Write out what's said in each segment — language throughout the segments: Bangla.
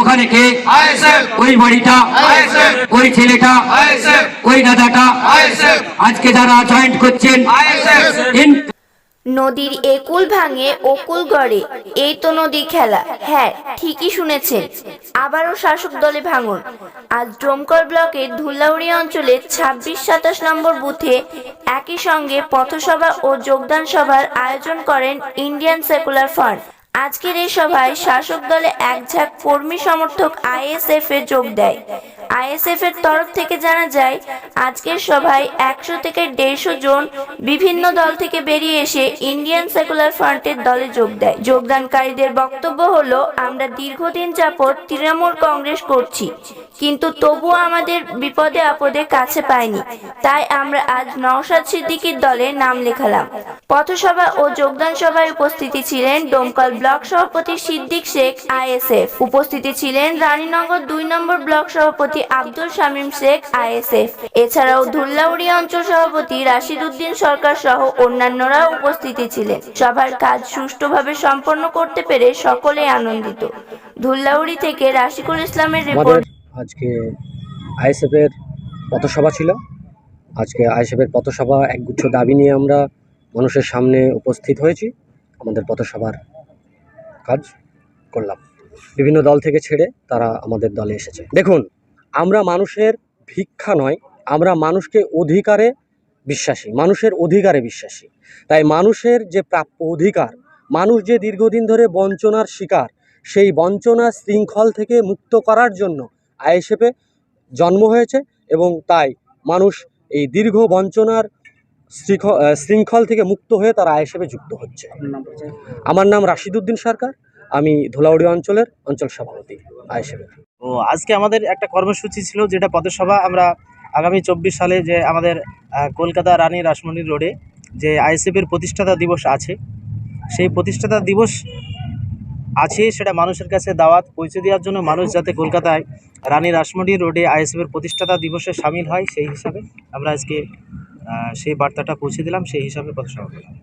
ওখানে কে? ওই বাড়িটা? ওই ছেলেটা? ওই দাদাটা? আজকে যারা জয়েন্ট করছেন নদীর একুল ভাঙে ওকুল গড়ে এই তো নদী খেলা। হ্যাঁ ঠিকই শুনেছেন। আবারও শাসক দলে ভাঙন। আজ ডোমকল ব্লকের ধুলাউড়ি অঞ্চলে ছাব্বিশ সাতাশ নম্বর বুথে একই সঙ্গে পথসভা ও যোগদান সভার আয়োজন করেন ইন্ডিয়ান সেকুলার ফান্ড। আজকের এই সভায় শাসক দলে এক ঝাঁক কর্মী সমর্থক আইএসএফ এ যোগ দেয়। আইএসএফ এর তরফ থেকে জানা যায়, আজকের সভায় একশো থেকে দেড়শো জন বিভিন্ন দল থেকে বেরিয়ে এসে ইন্ডিয়ান সেকুলার ফ্রন্টের দলে যোগ দেয়। যোগদানকারীদের বক্তব্য হলো, আমরা দীর্ঘদিন যাবৎ তৃণমূল কংগ্রেস করছি, কিন্তু তবুও আমাদের বিপদে আপদে কাছে পায়নি। তাই আমরা আজ নওশাদ সিদ্দিকির দলে নাম লেখালাম। পথসভা ও যোগদান সভায় উপস্থিতি ছিলেন ডোমকল ব্লক সভাপতি সিদ্দিক শেখ, আইএসএফ। উপস্থিতি ছিলেন রানীনগর দুই নম্বর ব্লক সভাপতি আব্দুল শামীম শেখ আইএসএফ। এছাড়াও ধুল্লাউড়ি অঞ্চল সভাপতি রাশিদ উদ্দিন সরকার সহ অন্যান্যরা উপস্থিতি ছিলেন। সভার কাজ সুষ্ঠুভাবে সম্পন্ন করতে পেরে সকলে আনন্দিত। ধুল্লাউড়ি থেকে রাশিকুল ইসলামের রিপোর্ট। আজকে আইএসএফের পথসভা ছিল। আজকে আইএসএফের পথসভা একগুচ্ছ দাবি নিয়ে আমরা মানুষের সামনে উপস্থিত হয়েছি। আমাদের পথসভার কাজ করলাম। বিভিন্ন দল থেকে ছেড়ে তারা আমাদের দলে এসেছে। দেখুন আমরা মানুষের ভিক্ষা নয় আমরা মানুষকে অধিকারে বিশ্বাসী মানুষের অধিকারে বিশ্বাসী। তাই মানুষের যে প্রাপ্য অধিকার মানুষ যে দীর্ঘদিন ধরে বঞ্চনার শিকার সেই বঞ্চনা শৃঙ্খল থেকে মুক্ত করার জন্য আইএসএফে জন্ম হয়েছে এবং তাই মানুষ এই দীর্ঘ বঞ্চনার শৃঙ্খল থেকে মুক্ত হয়ে তারা আইএসএফে যুক্ত হচ্ছে। আমার নাম রাশিদুদ্দিন সরকার আমি ধুলাউড়ি অঞ্চলের অঞ্চল সভাপতি আইএসএফের। ও আজকে আমাদের একটা কর্মসূচি ছিল, যেটা পথসভা আমরা আগামী চব্বিশ সালে যে আমাদের কলকাতা রানী রাসমণি রোডে যে আইএসএফের প্রতিষ্ঠাতা দিবস আছে, সেই প্রতিষ্ঠাতা দিবস আছে সেটা মানুষের কাছে দাওয়াত পৌঁছে দেওয়ার জন্য মানুষ যাতে কলকাতায় রানী রাসমণি রোডে আইএসএফের প্রতিষ্ঠাতা দিবসে সামিল হয়, সেই হিসাবে আমরা আজকে সেই বার্তাটা পৌঁছে দিলাম, সেই হিসাবে পথসভা করলাম।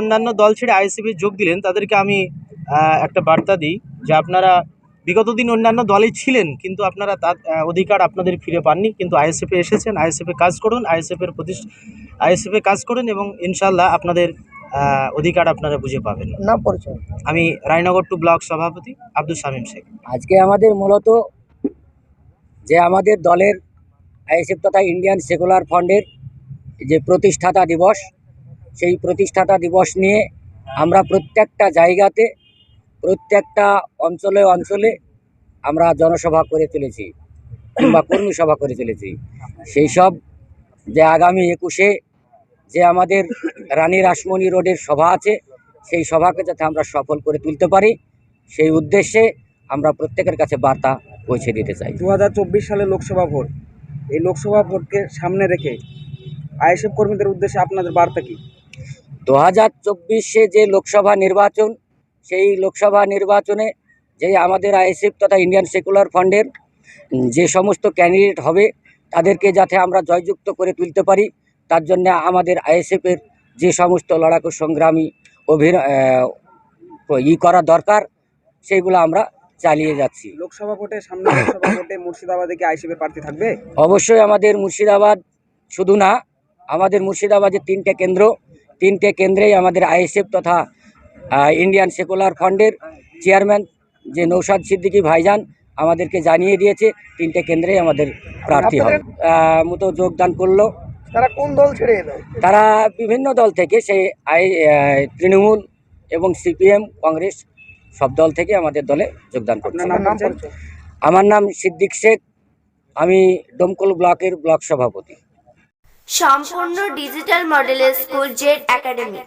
অন্যান্য দল ছেড়ে আইএসএফে যোগ দিলেন, তাদেরকে আমি একটা বার্তা দিই যে আপনারা বিগত দিন অন্যান্য দলে ছিলেন কিন্তু আপনারা তার অধিকার আপনাদের ফিরে পাননি। কিন্তু আইএসএফে এসেছেন আইএসএফে কাজ করুন আইএসএফের প্রতিষ্ঠা আইএসএফে কাজ করুন এবং ইনশাল্লাহ আপনাদের অধিকার আপনারা বুঝে পাবেন। নাম পরিচয়। আমি রায়নগর টু ব্লক সভাপতি আব্দুল শামীম শেখ। আজকে আমাদের মূলত যে আমাদের দলের আইএসএফ তথা ইন্ডিয়ান সেকুলার ফান্ডের যে প্রতিষ্ঠাতা দিবস সেই প্রতিষ্ঠাতা দিবস নিয়ে আমরা প্রত্যেকটা জায়গাতে প্রত্যেকটা অঞ্চলে অঞ্চলে আমরা জনসভা করে চলেছি কিংবা কর্মী সভা করে চলেছি সেই সব যে আগামী একুশে যে আমাদের রানী রাসমণি রোডের সভা আছে সেই সভাকে যাতে আমরা সফল করে তুলতে পারি সেই উদ্দেশ্যে আমরা প্রত্যেকের কাছে বার্তা পৌঁছে দিতে চাই। দু হাজার চব্বিশ সালে লোকসভা ভোট। এই লোকসভা ভোটকে সামনে রেখে আইএসএফ কর্মীদের উদ্দেশ্যে আপনাদের বার্তা কি? দু হাজার চব্বিশে যে লোকসভা নির্বাচন সেই লোকসভা নির্বাচনে যে আমাদের আইএসএফ তথা ইন্ডিয়ান সেকুলার ফান্ডের যে সমস্ত ক্যান্ডিডেট হবে তাদেরকে যাতে আমরা জয়যুক্ত করে তুলতে পারি তার জন্য আমাদের আইএসএফের যে সমস্ত লড়াকু সংগ্রামী অভিনয় ই করা দরকার সেইগুলো আমরা চালিয়ে যাচ্ছি। লোকসভা ভোটে সামনে লোকসভা ভোটে মুর্শিদাবাদে কি আইএসএফ এর প্রার্থী থাকবে? অবশ্যই আমাদের মুর্শিদাবাদ শুধু না আমাদের মুর্শিদাবাদের তিনটে কেন্দ্র তিনটে কেন্দ্রেই আমাদের আইএসএফ তথা ইন্ডিয়ান সেকুলার ফান্ডের চেয়ারম্যান যে নৌসাদ সিদ্দিকী ভাইজান আমাদেরকে জানিয়ে দিয়েছে তিনটে কেন্দ্রেই আমাদের প্রার্থী হবে। মতো যোগদান করল। তারা কোন দল ছেড়ে এলো? তারা বিভিন্ন দল থেকে সেই আই তৃণমূল এবং সিপিএম কংগ্রেস সব দল থেকে আমাদের দলে যোগদান করছে। আমার নাম সিদ্দিক শেখ। আমি ডোমকল ব্লকের ব্লক সভাপতি। সম্পূর্ণ ডিজিটাল মডেলের স্কুল জেড একাডেমি।